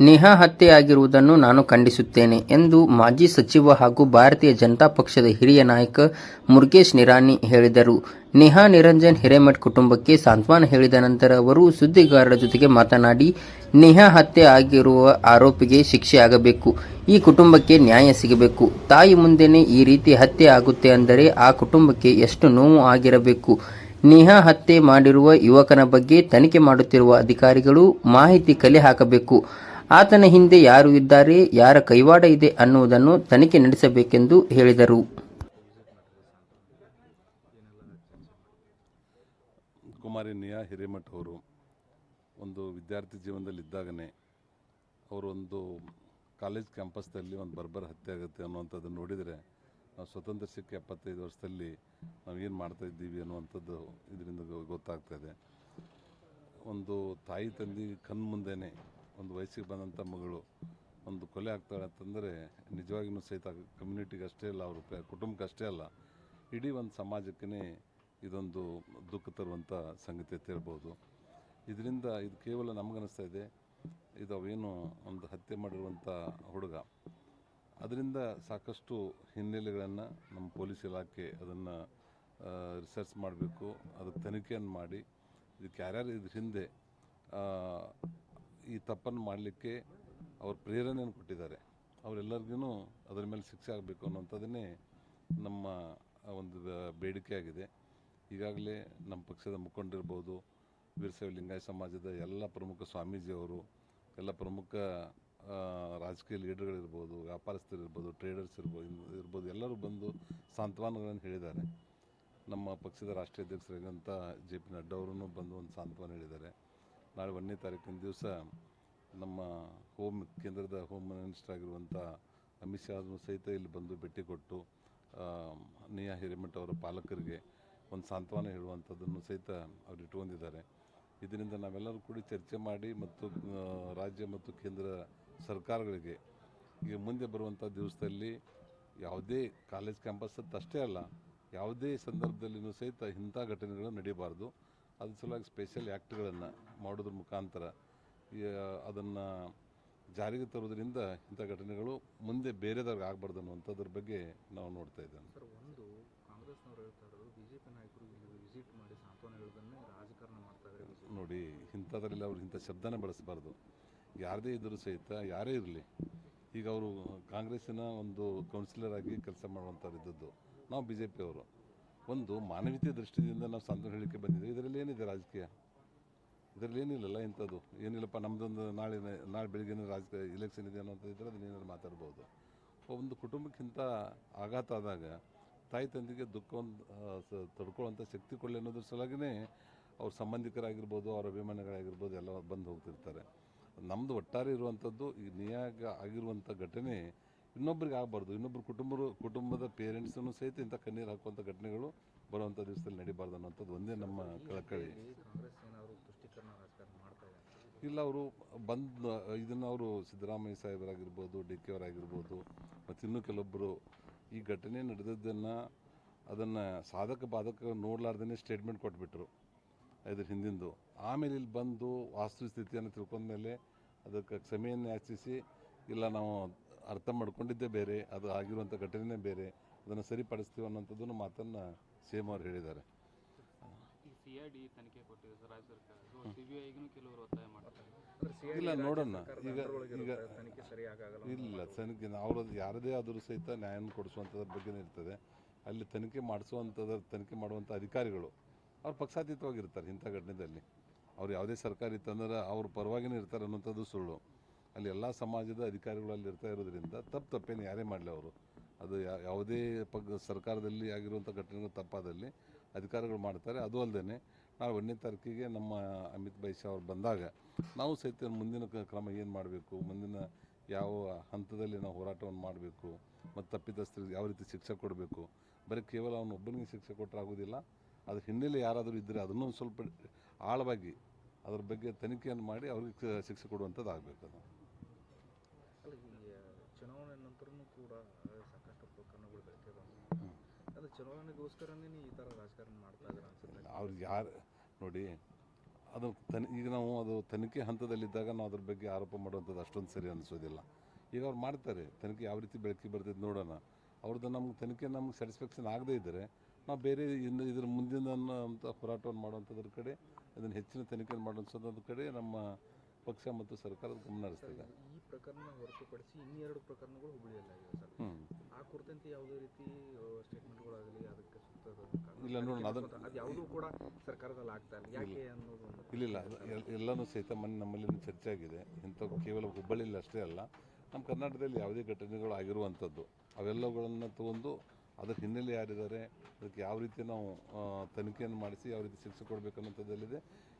ನೇಹಾ ಹತ್ಯೆಯಾಗಿರುವುದನ್ನು ನಾನು ಖಂಡಿಸುತ್ತೇನೆ ಎಂದು ಮಾಜಿ ಸಚಿವ ಹಾಗೂ ಭಾರತೀಯ ಜನತಾ ಪಕ್ಷದ ಹಿರಿಯ ನಾಯಕ ಮುರುಗೇಶ್ ನಿರಾನಿ ಹೇಳಿದರು. ನೇಹಾ ನಿರಂಜನ್ ಹಿರೇಮಠ್ ಕುಟುಂಬಕ್ಕೆ ಸಾಂತ್ವನ ಹೇಳಿದ ನಂತರ ಅವರು ಸುದ್ದಿಗಾರರ ಜೊತೆಗೆ ಮಾತನಾಡಿ, ನೇಹಾ ಹತ್ಯೆ ಆಗಿರುವ ಆರೋಪಿಗೆ ಶಿಕ್ಷೆ ಆಗಬೇಕು, ಈ ಕುಟುಂಬಕ್ಕೆ ನ್ಯಾಯ ಸಿಗಬೇಕು, ತಾಯಿ ಮುಂದೆನೇ ಈ ರೀತಿ ಹತ್ಯೆ ಆಗುತ್ತೆ ಅಂದರೆ ಆ ಕುಟುಂಬಕ್ಕೆ ಎಷ್ಟು ನೋವು ಆಗಿರಬೇಕು. ನೇಹಾ ಹತ್ಯೆ ಮಾಡಿರುವ ಯುವಕನ ಬಗ್ಗೆ ತನಿಖೆ ಮಾಡುತ್ತಿರುವ ಅಧಿಕಾರಿಗಳು ಮಾಹಿತಿ ಕಲೆ ಹಾಕಬೇಕು. ಆತನ ಹಿಂದೆ ಯಾರು ಇದ್ದಾರೆ, ಯಾರ ಕೈವಾಡ ಇದೆ ಅನ್ನುವುದನ್ನು ತನಿಖೆ ನಡೆಸಬೇಕೆಂದು ಹೇಳಿದರು. ಕುಮಾರಿ ನಿಯಾ ಹಿರೇಮಠ್ ಅವರು ಒಂದು ವಿದ್ಯಾರ್ಥಿ ಜೀವನದಲ್ಲಿದ್ದಾಗನೇ ಅವರು ಒಂದು ಕಾಲೇಜ್ ಕ್ಯಾಂಪಸ್ದಲ್ಲಿ ಒಂದು ಬರ್ಬರ್ ಹತ್ಯೆ ಆಗುತ್ತೆ ಅನ್ನುವಂಥದ್ದನ್ನು ನೋಡಿದರೆ ನಾವು ಸ್ವತಂತ್ರ ಸಿಕ್ಕ ಎಪ್ಪತ್ತೈದು ವರ್ಷದಲ್ಲಿ ನಾವು ಏನು ಮಾಡ್ತಾ ಇದ್ದೀವಿ ಅನ್ನುವಂಥದ್ದು ಇದರಿಂದ ಗೊತ್ತಾಗ್ತಾ ಇದೆ. ಒಂದು ತಾಯಿ ತಂದೆ ಕಣ್ಣು ಮುಂದೆನೇ ಒಂದು ವಯಸ್ಸಿಗೆ ಬಂದಂಥ ಮಗಳು ಒಂದು ಕೊಲೆ ಆಗ್ತಾಳೆ ಅಂತಂದರೆ ನಿಜವಾಗಿಯೂ ಸಹಿತ ಕಮ್ಯುನಿಟಿಗೆ ಅಷ್ಟೇ ಅಲ್ಲ, ಅವ್ರ ಕುಟುಂಬಕ್ಕೆ ಅಷ್ಟೇ ಅಲ್ಲ, ಇಡೀ ಒಂದು ಸಮಾಜಕ್ಕೇ ಇದೊಂದು ದುಃಖ ತರುವಂಥ ಸಂಗತಿ ಅಂತ ಹೇಳ್ಬೋದು. ಇದರಿಂದ ಇದು ಕೇವಲ ನಮಗನ್ನಿಸ್ತಾ ಇದೆ, ಇದು ಅವೇನು ಒಂದು ಹತ್ಯೆ ಮಾಡಿರುವಂಥ ಹುಡುಗ. ಅದರಿಂದ ಸಾಕಷ್ಟು ಹಿನ್ನೆಲೆಗಳನ್ನು ನಮ್ಮ ಪೊಲೀಸ್ ಇಲಾಖೆ ಅದನ್ನು ರಿಸರ್ಚ್ ಮಾಡಬೇಕು, ಅದಕ್ಕೆ ತನಿಖೆಯನ್ನು ಮಾಡಿ, ಇದಕ್ಕೆ ಯಾರ್ಯಾರು ಇದ್ರ ಹಿಂದೆ ಈ ತಪ್ಪನ್ನು ಮಾಡಲಿಕ್ಕೆ ಅವ್ರ ಪ್ರೇರಣೆಯನ್ನು ಕೊಟ್ಟಿದ್ದಾರೆ. ಅವರೆಲ್ಲರಿಗೂ ಅದರ ಮೇಲೆ ಶಿಕ್ಷೆ ಆಗಬೇಕು ಅನ್ನೋಂಥದ್ದನ್ನೇ ನಮ್ಮ ಒಂದು ಬೇಡಿಕೆಯಾಗಿದೆ ಈಗಾಗಲೇ ನಮ್ಮ ಪಕ್ಷದ ಮುಖಂಡಿರ್ಬೋದು ವೀರಸೇವ ಲಿಂಗಾಯತ ಸಮಾಜದ ಎಲ್ಲ ಪ್ರಮುಖ ಸ್ವಾಮೀಜಿಯವರು, ಎಲ್ಲ ಪ್ರಮುಖ ರಾಜಕೀಯ ಲೀಡರ್ಗಳಿರ್ಬೋದು, ವ್ಯಾಪಾರಸ್ಥರಿರ್ಬೋದು ಟ್ರೇಡರ್ಸ್ ಇರ್ಬೋದು ಇರ್ಬೋದು, ಎಲ್ಲರೂ ಬಂದು ಸಾಂತ್ವನಗಳನ್ನು ಹೇಳಿದ್ದಾರೆ. ನಮ್ಮ ಪಕ್ಷದ ರಾಷ್ಟ್ರೀಯ ಅಧ್ಯಕ್ಷರಾಗಿರುವಂಥ ಜೆ ಪಿ ನಡ್ಡಾ ಅವರೂ ಬಂದು ಒಂದು ಸಾಂತ್ವನ ಹೇಳಿದ್ದಾರೆ. ನಾಳೆ ಒಂದನೇ ತಾರೀಕಿನ ದಿವಸ ನಮ್ಮ ಹೋಮ್ ಕೇಂದ್ರದ ಹೋಮ್ ಮಿನಿಸ್ಟರ್ ಆಗಿರುವಂಥ ಅಮಿತ್ ಶಾ ಸಹಿತ ಇಲ್ಲಿ ಬಂದು ಭೇಟಿ ಕೊಟ್ಟು ನಿಯಾ ಹಿರೇಮಠ ಅವರ ಪಾಲಕರಿಗೆ ಒಂದು ಸಾಂತ್ವನ ಹೇಳುವಂಥದ್ದನ್ನು ಸಹಿತ ಅವರು ಇಟ್ಕೊಂಡಿದ್ದಾರೆ ಇದರಿಂದ ನಾವೆಲ್ಲರೂ ಕೂಡಿ ಚರ್ಚೆ ಮಾಡಿ ಮತ್ತು ರಾಜ್ಯ ಮತ್ತು ಕೇಂದ್ರ ಸರ್ಕಾರಗಳಿಗೆ ಈಗ ಮುಂದೆ ಬರುವಂಥ ದಿವಸದಲ್ಲಿ ಯಾವುದೇ ಕಾಲೇಜ್ ಕ್ಯಾಂಪಸ್ ಅಷ್ಟೇ ಅಲ್ಲ, ಯಾವುದೇ ಸಂದರ್ಭದಲ್ಲಿಯೂ ಸಹಿತ ಇಂಥ ಘಟನೆಗಳು ನಡೀಬಾರ್ದು. ಅದ್ರ ಸಲುವಾಗಿ ಸ್ಪೆಷಲ್ ಆ್ಯಕ್ಟ್ಗಳನ್ನು ಮಾಡೋದ್ರ ಮುಖಾಂತರ ಅದನ್ನು ಜಾರಿಗೆ ತರೋದ್ರಿಂದ ಇಂಥ ಘಟನೆಗಳು ಮುಂದೆ ಬೇರೆದವ್ರಿಗೆ ಆಗಬಾರ್ದು ಅನ್ನುವಂಥದ್ರ ಬಗ್ಗೆ ನಾವು ನೋಡ್ತಾ ಇದ್ದೇವೆ. ಸರ್ ಒಂದು ಕಾಂಗ್ರೆಸ್ನವರು ಹೇಳ್ತಾ ಇರೋದು ಬಿಜೆಪಿ ನಾಯಕರು ಇಲ್ಲಿ ವಿಸಿಟ್ ಮಾಡಿ ಸಾಂತ್ವನ ಹೇಳೋದನ್ನೇ ರಾಜಕಾರಣ ಮಾಡ್ತಾ ಇದ್ದಾರೆ ನೋಡಿ ಇಂಥದ್ರಲ್ಲಿ ಅವ್ರು ಇಂಥ ಶಬ್ದನೇ ಬಳಸಬಾರ್ದು. ಯಾರದೇ ಇದ್ದರೂ ಸಹಿತ ಯಾರೇ ಇರಲಿ ಈಗ ಅವರು ಕಾಂಗ್ರೆಸ್ಸಿನ ಒಂದು ಕೌನ್ಸಿಲರ್ ಆಗಿ ಕೆಲಸ ಮಾಡುವಂಥವ್ರು ಇದ್ದದ್ದು ನಾವು ಬಿ ಜೆ ಪಿಯವರು ಒಂದು ಮಾನವೀಯತೆ ದೃಷ್ಟಿಯಿಂದ ನಾವು ಸಾಂತ್ವನ ಹೇಳಿಕೆ ಬಂದಿದ್ದೀವಿ. ಇದರಲ್ಲಿ ಏನಿದೆ ರಾಜಕೀಯ? ಇದರಲ್ಲಿ ಏನಿಲ್ಲಲ್ಲ ಇಂಥದ್ದು. ಏನಿಲ್ಲಪ್ಪ ನಮ್ಮದೊಂದು ನಾಳೆ ನಾಳೆ ಬೆಳಿಗ್ಗೆ ರಾಜಕೀಯ ಇಲೆಕ್ಷನ್ ಇದೆ ಅನ್ನೋಂಥದ್ದು ಇದ್ದರೆ ಅದನ್ನ ಏನಾದ್ರು ಮಾತಾಡ್ಬೋದು. ಒಂದು ಕುಟುಂಬಕ್ಕಿಂತ ಆಘಾತ ಆದಾಗ ತಾಯಿ ತಂದೆಗೆ ದುಃಖವನ್ನು ತಡ್ಕೊಳ್ಳುವಂಥ ಶಕ್ತಿ ಕೊಡಲಿ ಅನ್ನೋದ್ರ ಸಲುವಾಗಿನೇ ಅವ್ರ ಸಂಬಂಧಿಕರಾಗಿರ್ಬೋದು, ಅವ್ರ ಅಭಿಮಾನಿಗಳಾಗಿರ್ಬೋದು ಎಲ್ಲ ಬಂದು ಹೋಗ್ತಿರ್ತಾರೆ. ನಮ್ಮದು ಒಟ್ಟಾರೆ ಇರುವಂಥದ್ದು ಈ ನಿಯಾಗ ಆಗಿರುವಂಥ ಘಟನೆ ಇನ್ನೊಬ್ರಿಗೆ ಆಗಬಾರ್ದು. ಇನ್ನೊಬ್ರು ಕುಟುಂಬರು, ಕುಟುಂಬದ ಪೇರೆಂಟ್ಸನ್ನು ಸಹಿತ ಇಂಥ ಕಣ್ಣೀರು ಹಾಕುವಂಥ ಘಟನೆಗಳು ಬರುವಂಥ ದಿವಸದಲ್ಲಿ ನಡೀಬಾರ್ದು ಅನ್ನೋಂಥದ್ದು ಒಂದೇ ನಮ್ಮ ಕಳಕಳಿ. ಇಲ್ಲಿ, ಅವರು ಬಂದು, ಇದನ್ನು ಅವರು ಸಿದ್ದರಾಮಯ್ಯ ಸಾಹೇಬರಾಗಿರ್ಬೋದು, ಡಿ ಕೆ ಅವರಾಗಿರ್ಬೋದು ಮತ್ತು ಕೆಲವೊಬ್ಬರು ಈ ಘಟನೆ ನಡೆದದ್ದನ್ನು ಅದನ್ನು ಸಾಧಕ ಬಾಧಕ ನೋಡಲಾರ್ದೇ ಸ್ಟೇಟ್ಮೆಂಟ್ ಕೊಟ್ಬಿಟ್ರು ಇದ್ರ ಹಿಂದಿಂದು. ಆಮೇಲೆ ಇಲ್ಲಿ ಬಂದು ವಾಸ್ತುಸ್ಥಿತಿಯನ್ನು ತಿಳ್ಕೊಂಡ್ಮೇಲೆ ಅದಕ್ಕೆ ಕ್ಷಮೆಯನ್ನು ಯಾಚಿಸಿ, ಇಲ್ಲ ನಾವು ಅರ್ಥ ಮಾಡ್ಕೊಂಡಿದ್ದೇ ಬೇರೆ ಅದು ಆಗಿರುವಂಥ ಘಟನೆನೇ ಬೇರೆ ಅದನ್ನು ಸರಿಪಡಿಸ್ತೀವಿ ಅನ್ನೋಂಥದ್ದನ್ನು ಮಾತನ್ನು ಸೇಮ್ ಅವ್ರು ಹೇಳಿದ್ದಾರೆ. ಇಲ್ಲ, ನೋಡೋಣ. ಈಗ- ಈಗ- ತನಿಖೆ ಸರಿಯಾಗಿ ಆಗಲ್ಲ ಇಲ್ಲ. ತನಿಖೆ ಅವ್ರದ್ದು ಯಾರದೇ ಆದರೂ ಸಹಿತ ನ್ಯಾಯವನ್ನು ಕೊಡಿಸುವಂಥದ್ರ ಬಗ್ಗೆ ಇರ್ತದೆ. ಅಲ್ಲಿ ತನಿಖೆ ಮಾಡಿಸುವಂಥದ್ರ ತನಿಖೆ ಮಾಡುವಂಥ ಅಧಿಕಾರಿಗಳು ಅವ್ರು ಪಕ್ಷಾತೀತವಾಗಿರ್ತಾರೆ ಇಂಥ ಘಟನೆದಲ್ಲಿ. ಅವ್ರು ಯಾವುದೇ ಸರ್ಕಾರ ಇತ್ತಂದ್ರೆ ಅವ್ರ ಪರವಾಗಿನೇ ಇರ್ತಾರೆ ಅನ್ನೋಂಥದ್ದು ಸುಳ್ಳು. ಅಲ್ಲಿ ಎಲ್ಲ ಸಮಾಜದ ಅಧಿಕಾರಿಗಳು ಅಲ್ಲಿ ಇರ್ತಾ ಇರೋದ್ರಿಂದ ತಪ್ಪು ತಪ್ಪೇನು ಯಾರೇ ಮಾಡಲಿ ಅವರು. ಅದು ಯಾವುದೇ ಪಗ್, ಸರ್ಕಾರದಲ್ಲಿ ಆಗಿರುವಂಥ ಘಟನೆಗಳು ತಪ್ಪಾದಲ್ಲಿ ಅಧಿಕಾರಿಗಳು ಮಾಡ್ತಾರೆ. ಅದು ಅಲ್ಲದೆ ನಾವು ಒಂದನೇ ತಾರೀಕಿಗೆ ನಮ್ಮ ಅಮಿತ್ ಭಾಯ್ ಶಾ ಅವ್ರು ಬಂದಾಗ ನಾವು ಸಹಿತ ಮುಂದಿನ ಕ್ರಮ ಏನು ಮಾಡಬೇಕು? ಮುಂದಿನ ಯಾವ ಹಂತದಲ್ಲಿ ನಾವು ಹೋರಾಟವನ್ನು ಮಾಡಬೇಕು? ಮತ್ತು ತಪ್ಪಿತಸ್ಥರಿಗೆ ಯಾವ ರೀತಿ ಶಿಕ್ಷೆ ಕೊಡಬೇಕು? ಬರೀ ಕೇವಲ ಅವನು ಒಬ್ಬನಿಗೆ ಶಿಕ್ಷೆ ಕೊಟ್ಟರೆ ಆಗೋದಿಲ್ಲ. ಅದ್ರ ಹಿನ್ನೆಲೆ ಯಾರಾದರೂ ಇದ್ದರೆ ಅದನ್ನು ಸ್ವಲ್ಪ ಆಳವಾಗಿ ಅದ್ರ ಬಗ್ಗೆ ತನಿಖೆಯನ್ನು ಮಾಡಿ ಅವ್ರಿಗೆ ಶಿಕ್ಷೆ ಕೊಡುವಂಥದ್ದು ಆಗಬೇಕು ಅದು ಅಲ್ಲ ಈ ಚುನಾವಣೆ ನಂತರನೂ ಕೂಡ ಆ, ಸಾಕಷ್ಟು ಪ್ರಕರಣಗಳು ಬೆಳಕೆ ಬಂದು ಈ ಥರ ರಾಜಕಾರಣ ಮಾಡ್ತಾ ಇದ್ದಾರೆ ಅನ್ಸುತ್ತೆ? ಅವ್ರಿಗೆ ಯಾರು, ನೋಡಿ, ಅದು ತನಿ, ಈಗ ನಾವು ಅದು ತನಿಖೆ ಹಂತದಲ್ಲಿದ್ದಾಗ ನಾವು ಅದ್ರ ಬಗ್ಗೆ ಆರೋಪ ಮಾಡುವಂಥದ್ದು ಅಷ್ಟೊಂದು ಸರಿ ಅನಿಸೋದಿಲ್ಲ. ಈಗ ಅವ್ರು ಮಾಡ್ತಾರೆ, ತನಿಖೆ ಯಾವ ರೀತಿ ಬೆಳಕಿಗೆ ಬರ್ತೈತೆ ನೋಡೋಣ. ಅವ್ರದ್ದು ನಮ್ಗೆ ತನಿಖೆ ನಮ್ಗೆ ಸ್ಯಾಟಿಸ್ಫ್ಯಾಕ್ಷನ್ ಆಗದೇ ಇದ್ದರೆ ನಾವು ಬೇರೆ ಇನ್ನು ಇದ್ರ ಮುಂದಿನ ಅಂತ ಹೋರಾಟವನ್ನು ಮಾಡುವಂಥದ್ರ ಕಡೆ ಅದನ್ನು ಹೆಚ್ಚಿನ ತನಿಖೆ ಮಾಡುವಂಥದ್ರ ಕಡೆ ನಮ್ಮ ಪಕ್ಷ ಮತ್ತು ಸರ್ಕಾರದ ಗಮನ ಹರಿಸ್ತಿದೆ. ಈ ಪ್ರಕರಣ ಹೊರತುಪಡಿಸಿ ಇನ್ನೆರಡು ಪ್ರಕರಣಗಳು ಹುಬ್ಬಳ್ಳಿಯಲ್ಲಾಗಿವೆ ಸರ್. ಆ ಕುರಿತಂತೆ ಯಾವುದೇ ರೀತಿ ಸ್ಟೇಟ್ಮೆಂಟ್ಗಳಾಗಲಿ ಅದಕ್ಕೆ ಇಲ್ಲ ನೋಡೋಣ, ಅದನ್ನು ಅದು ಯಾವುದೂ ಕೂಡ ಸರ್ಕಾರದಲ್ಲಿ ಆಗ್ತಾ ಇಲ್ಲ. ಯಾಕೆ ಅನ್ನೋದು ಒಂದು ಇಲ್ಲ ಎಲ್- ಎಲ್ಲನೂ ಸಹಿತ ಮೊನ್ನೆ ನಮ್ಮಲ್ಲಿ ಚರ್ಚೆ ಆಗಿದೆ. ಇಂಥ ಕೇವಲ ಹುಬ್ಬಳ್ಳಿಯಲ್ಲಿ ಅಷ್ಟೇ ಅಲ್ಲ ನಮ್ಮ ಕರ್ನಾಟಕದಲ್ಲಿ ಯಾವುದೇ ಘಟನೆಗಳು ಆಗಿರುವಂಥದ್ದು ಅವೆಲ್ಲವುಗಳನ್ನು ತಗೊಂಡು ಅದಕ್ಕೆ ಹಿನ್ನೆಲೆ ಯಾರಿದ್ದಾರೆ ಅದಕ್ಕೆ ಯಾವ ರೀತಿ ನಾವು ತನಿಖೆಯನ್ನು ಮಾಡಿಸಿ ಯಾವ ರೀತಿ ಶಿಕ್ಷೆ ಕೊಡಬೇಕು ಅನ್ನೋಂಥದ್ದಲ್ಲಿದೆ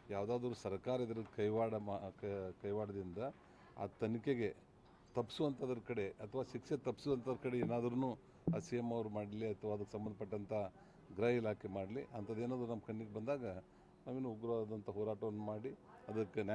ಯಾವುದಾದ್ರೂ ಸರ್ಕಾರ ಇದ್ರ ಕೈವಾಡ ಕೈವಾಡದಿಂದ ಆ ತನಿಖೆಗೆ ತಪ್ಪಿಸುವಂಥದ್ರ ಕಡೆ ಅಥವಾ ಶಿಕ್ಷೆ ತಪ್ಪಿಸುವಂಥದ್ರ ಕಡೆ ಏನಾದ್ರೂ ಆ ಸಿ ಎಂ ಅವ್ರು ಮಾಡಲಿ ಅಥವಾ ಅದಕ್ಕೆ ಸಂಬಂಧಪಟ್ಟಂಥ ಗೃಹ ಇಲಾಖೆ ಮಾಡಲಿ, ಅಂಥದ್ದೇನಾದರೂ ನಮ್ಮ ಕಣ್ಣಿಗೆ ಬಂದಾಗ ನಾವೇನು ಉಗ್ರವಾದಂಥ ಹೋರಾಟವನ್ನು ಮಾಡಿ ಅದಕ್ಕೆ ನ್ಯಾಯ